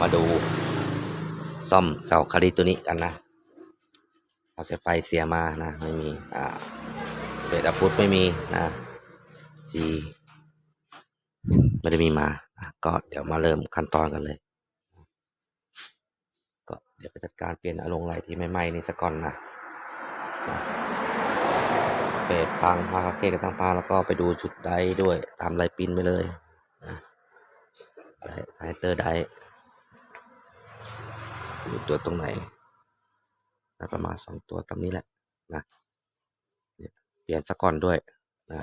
มาดู ซ่อมเสาคาริตัวนี้กันนะเอาแต่ไฟเสียมานะไม่มีอ่าเบรดอัพุทไม่มีนะซีไม่ได้มีมาก็เดี๋ยวมาเริ่มขั้นตอนกันเลย ก็เดี๋ยวไปจัดการเปลี่ยนอารมณ์ไหลที่ไม่ไหม้นี่สักก่อนนะเปดพังพาเกะกันตั้งพาแล้วก็ไปดูชุดไดด้วยตามลายปินไปเลยนะไดไดเตอร์ได อยู่ตัวตรงไหนนะประมาณสองตัวตามนี้แหละนะเปลี่ยนสักก่อนด้วยนะ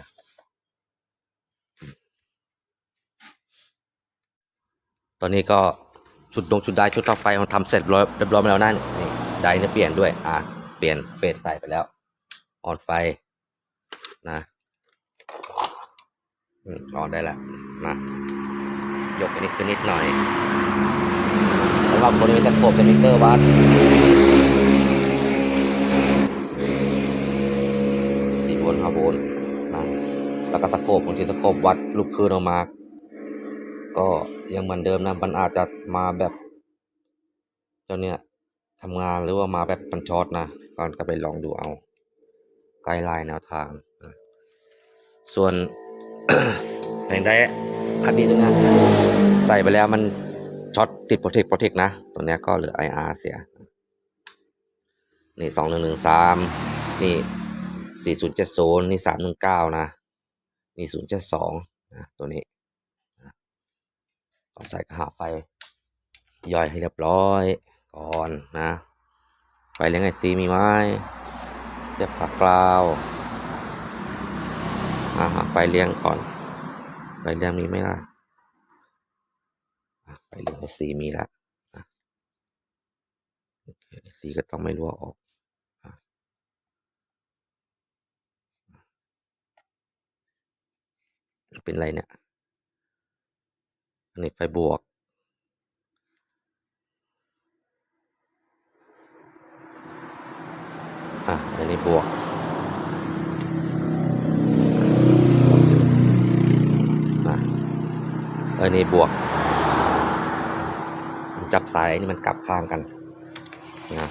ตอนนี้ก็ชุดดงชุดได้ชุดต่อไฟมันทำเสร็จร้อยเรียบร้อยแล้วนั่นนี่ไดเนี่ยเปลี่ยนด้วยอะเปลี่ยนเฟสใส่ไปแล้วออนไฟนะอืมออนได้แล้วนะยกอันนี้ขึ้นนิดหน่อย หรับบริเวณตะโขบเป็นมิเตอร์วัดสี่โวลต์ห้าโวลต์นะแล้วก็สโคปบางทีสโคปวัดลูกคืนออกมา ก็ยังเหมือนเดิมนะมันอาจจะมาแบบเจ้าเนี่ยทำงานหรือว่ามาแบบปันช็อตนะก่อนก็ไปลองดูเอาไกด์ไลน์แนวทางนะส่วนแผงได้อันนี้ตัวนี้ใส่ไปแล้วมัน ช็อตติดโปรเทคโปรเทคนะ ตัวนี้ก็เหลือ IR เสีย นี่สองหนึ่งหนึ่งสามนี่สี่ศูนย์เจ็ดศูนย์นี่สามหนึ่งเก้านะ นี่ศูนย์เจ็ดสองนะตัวนี้ก็ใส่กระหาไฟ ย่อยให้เรียบร้อย ก่อนนะ ไฟเลี้ยงไอซีมีไหมเรียบผักกราวอ่าหาไฟเลี้ยงก่อน ไฟเลี้ยงมีไหมล่ะ ไฟเหลี้ยงไอซีมีละโอเคไอซีก็ต้องไม่รั่วออกเป็นไรเนี่ย อันนี้ไฟบวก อะ อันนี้บวกนะอันนี้บวก จับสายนี่มันกลับข้างกันนะ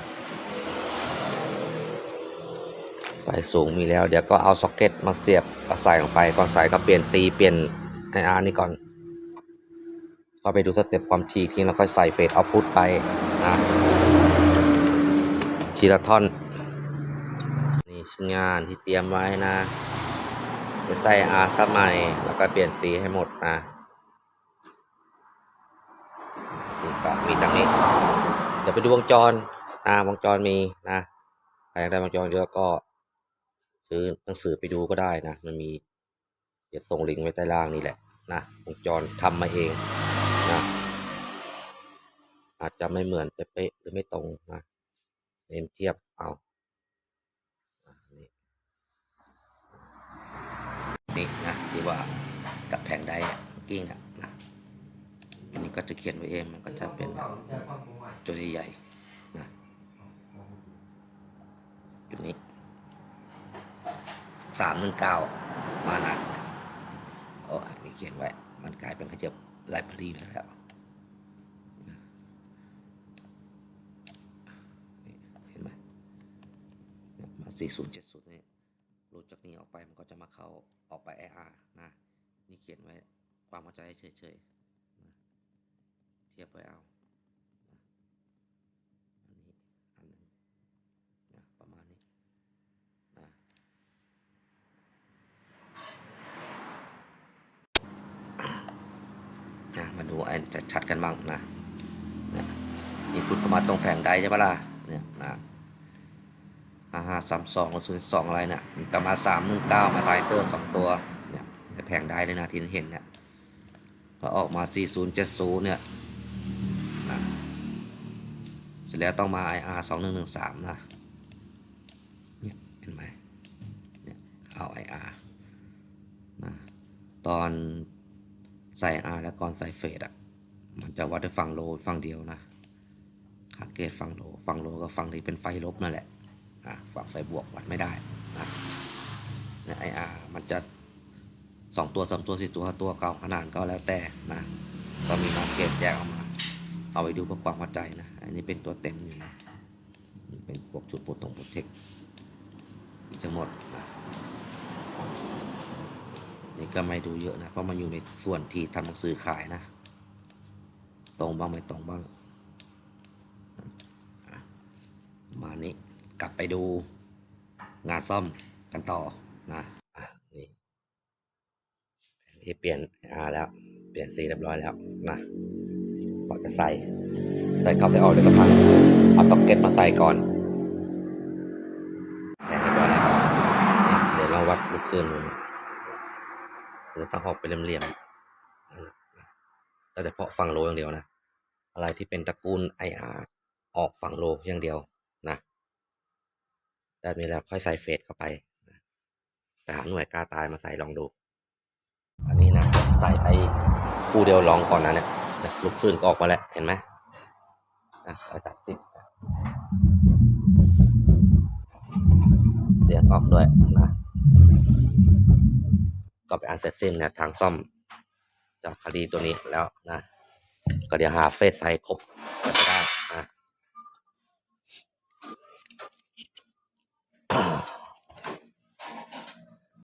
ไฟสูงมีแล้วเดี๋ยวก็เอาซ็อกเก็ตมาเสียบเอาใส่ลงไปก่อนใส่ก็เปลี่ยนซีเปลี่ยนไออาร์นี่ก่อน ก็ไปดูสเต็ปความถี่ทิ้งแล้วค่อยใส่เฟดเอาพุทไปนะทีละท่อน นี่ชิ้นงานที่เตรียมไว้นะจะใส่อาร์สมัยแล้วก็เปลี่ยนสีให้หมดนะ ก็มีตรงนี้ เดี๋ยวไปดูวงจรนะวงจรมีนะใครอยากได้วงจรเยอะก็ซื้อหนังสือไปดูก็ได้นะ มันมีเดี๋ยวส่งลิงก์ไว้ใต้ล่างนี่แหละนะวงจรทำมาเองนะอาจจะไม่เหมือนเป๊ะหรือไม่ตรงนะเน้นเทียบเอานี่นะที่ว่ากับแผงใดกิ้งอะ อันนี้ก็จะเขียนไว้เองมันก็จะเป็นตัวใหญ่ๆนะจุดนี้สามหนึ่งเก้ามานะโอ้อันนี่เขียนไว้ มันกลายเป็นขยับไลบรารีไปแล้วนี่เห็นไหมเนี่ยมา4070เนี่ยรูดจากนี้ออกไปมันก็จะมาเข้าออกไป IR นะ นี่เขียนไว้ความเข้าใจเฉยๆียบไว้เอาอันนี้อันหนึ่งนะประมาณนี้นะนะมาดูอันจะชัดกันบ้างนะนะนี่พุดเข้ามาณตรงแผงใดใช่ปะล่ะเนี่ยนะห้าห้าสามสองศูนย์สองอะไรเนี่ยมันก็มาสามหนึ่งเก้ามาไทเตอร์สองตัวเนี่ยแผงได้เลยนะที่เห็นเนี่ยพอออกมาสี่ศูนย์เจ็ดศูนย์เนี่ย ร็จแล้วต้องมา IR สองหนึ่งหนึ่งสามนะเนี่ยเห็นไหมเนี่ยเอา IR นะตอนใส่ R แล้วก่อนใส่เฟดอะมันจะวัดได้ฝั่งโลฝั่งเดียวนะขาเกตฝั่งโลฝั่งโลก็ฝั่งที่เป็นไฟลบนั่นแหละอะฝั่งไฟบวกวัดไม่ได้นะเนี่ยไออาร์มันจะสองตัวสามตัวสี่ตัวห้าตัวเก้าขนาดก็แล้วแต่นะก็มีน็อตเกตแยกออกมา เอาไปดูเพื่อความเข้าใจนะ อันนี้เป็นตัวเต็มอยู่นะนเป็นพวกจุดโปรตงโปรเทคทั้งหมดนะนี่ก็ไม่ดูเยอะนะ เพราะมันอยู่ในส่วนที่ทำหนังสือขายนะ ตรงบ้างไม่ตรงบ้าง มานี้กลับไปดูงานซ่อมกันต่อนะนี่ที่เปลี่ยนอาแล้ว เปลี่ยนสีเรียบร้อยแล้วนะ จะใส่ ใส่เข้าใส่ออกเดี๋ยวก็พังเอาซ็อกเก็ตมาใส่ก่อนแผนเรียบร้อยแล้วนี่เดี๋ยวเราวัดลูกคืนดูจะต้องออกเป็นเหลี่ยมๆนั่นแหละนะเราจะเพาะฝั่งโลอย่างเดียวนะ อะไรที่เป็นตระกูล IR ออกฝั่งโลอย่างเดียวนะแบบนี้แล้วค่อยใส่เฟสเข้าไปไปหาหน่วยกล้าตายมาใส่ลองดู อันนี้นะ ใส่ไปคู่เดียวลองก่อนนะเนี่ย ลุกขึ้นก็ออกมาแล้ว เห็นไหมอะเอาจัดติ๊บเสียงออกด้วยนะก็ไปอันเสร็จสิ้นนะทางซ่อมจอกคดีตัวนี้แล้วนะ ก็เดี๋ยวหาเฟสไซครบก็ได้นะ